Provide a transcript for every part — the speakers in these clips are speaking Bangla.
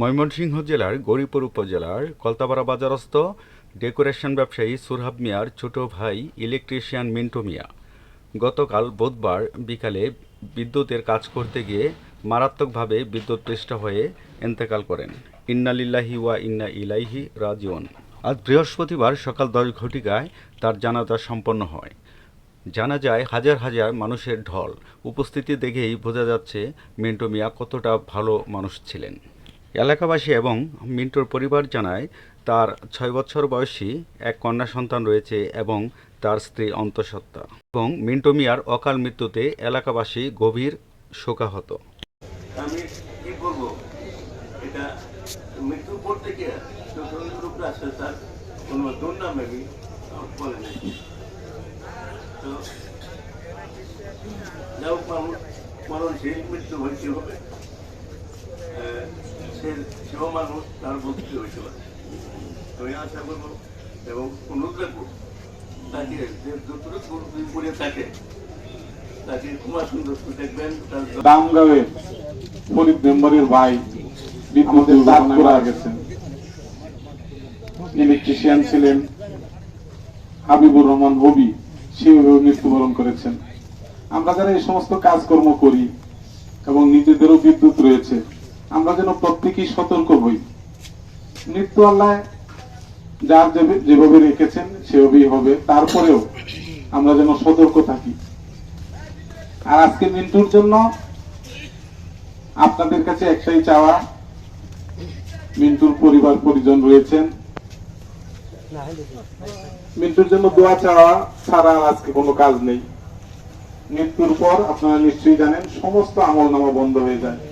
ময়মনসিংহ জেলার গৌরীপুর উপজেলার কলতাপাড়া বাজারস্থ ডেকোরেশন ব্যবসায়ী সুরহাব মিয়ার ছোট ভাই ইলেকট্রিশিয়ান মিন্টু মিয়া। গতকাল বুধবার বিকালে বিদ্যুতের কাজ করতে গিয়ে মারাত্মকভাবে বিদ্যুৎপৃষ্ট হয়ে এন্তেকাল করেন। ইন্নালিল্লাহি ওয়া ইন্না ইলাইহি রাজিউন। আজ বৃহস্পতিবার সকাল দশ ঘটিকায় তার জানাজা সম্পন্ন হয়। জানা যায় হাজার হাজার মানুষের ঢল। উপস্থিতি দেখেই বোঝা যাচ্ছে মিন্টু মিয়া কতটা ভালো মানুষ ছিলেন। এলাকাবাসী এবং মিন্টুর পরিবার জানায়, তার ছয় বছর বয়সী এক কন্যা সন্তান রয়েছে এবং তার স্ত্রী অন্তঃসত্ত্বা। এবং মিন্টু মিয়ার অকাল মৃত্যুতে এলাকাবাসী গভীর শোকাহত। মরণশীল মৃত্যু হয়েছে হবে? সে সেও মানুষ তার ভক্তি হয়েছিল আমি আশা করব এবং অনুরোধ রাখব তাকে যে যতটুকু করে থাকে তাকে কুমার সুন্দর দেখবেন দামগাঁওয়ে ফরিদ মেম্বারের ভাই বিদ্যুতের দাঁত করা গেছেন। ইলেকট্রিশিয়ান ছিলেন হাবিবুর রহমান রবি সেভাবে মৃত্যুবরণ করেছেন। আমরা যারা এই সমস্ত কাজকর্ম করি এবং নিজেদেরও বিদ্যুৎ রয়েছে আমরা যেন প্রত্যেকেই সতর্ক হই। মৃত্যু আল্লাহ যার যেভাবে- রেখেছেন, সেভাবেই হবে। তারপরেও আমরা যেন সতর্ক থাকি। আর আজকে মিন্টুর জন্য আপনাদের কাছে একটাই চাওয়া, মিন্টুর পরিবার পরিজন রয়েছেন। মিন্টুর জন্য দোয়া চাওয়া ছাড়া আজকে কোনো কাজ নেই। মৃত্যুর পর আপনারা নিশ্চয়ই জানেন, সমস্ত আমল নামা বন্ধ হয়ে যায়।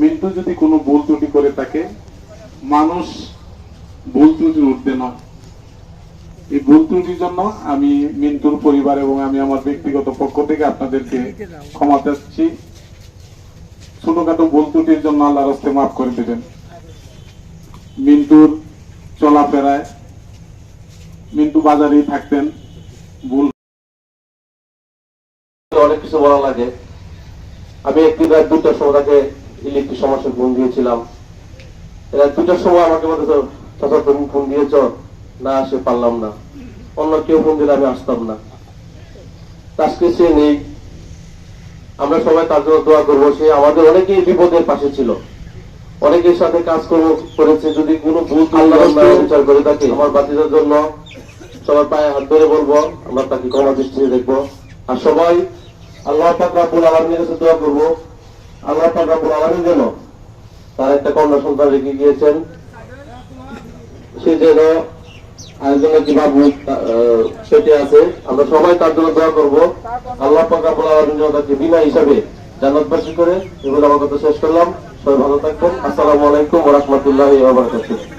মিন্টু যদি কোনো ভুল ত্রুটি করে থাকে, মানুষ ভুল ত্রুটির ঊর্ধ্বে নয়। এই ভুল ত্রুটির জন্য আমি মিন্টুর পরিবার এবং আমি আমার ব্যক্তিগত পক্ষ থেকে আপনাদেরকে ক্ষমা চাচ্ছি। ছোটখাটো ভুল ত্রুটির জন্য আল্লাহ রাস্তে মাফ করে দেবেন। মিন্টুর চলাফেরায় মিন্টু বাজারেই থাকতেন। ভুল অনেক কিছু বলা লাগে। আমি একদিন রাত দুটার সময় তাকে ইলেকট্রিক সমস্যার ফোন দিয়েছিলাম। রাত দুটার সময় আমাকে বলতে চাচা তুমি ফোন দিয়েছ? না আসে পারলাম না। অন্য কেউ ফোন দিলে আমি আসতাম না। আজকে সে নেই। আমরা সবাই তার জন্য দোয়া করব। সে আমাদের অনেকেই বিপদের পাশে ছিল। অনেকের সাথে কাজ করব করেছে। যদি কোনো ভুল বিচার করে থাকে আমার বাতিদের জন্য সবার পায়ে হাত ধরে বলব আমরা তাকে ক্ষমা দৃষ্টিতে দেখব। আর সবাই আল্লাহ পাক রাব্বুল আলামিনের কাছে দোয়া করব আল্লাহ পাক রাব্বুল আলামিন যেন তার একটা কন্যা সন্তান রেখে গিয়েছেন। সে যেন আরেকজনের কি ভাবু সেটি আছে। আমরা সবাই তার জন্য দোয়া করব। আল্লাহ পাক রাব্বুল আলামিন যেন তাকে বিনা হিসাবে জান্নাতবাসী করে। এগুলো আমার কথা শেষ করলাম। সবাই ভালো থাকবেন। আসসালামু আলাইকুম রাহমাতুল্লাহি বারাকাতুহু।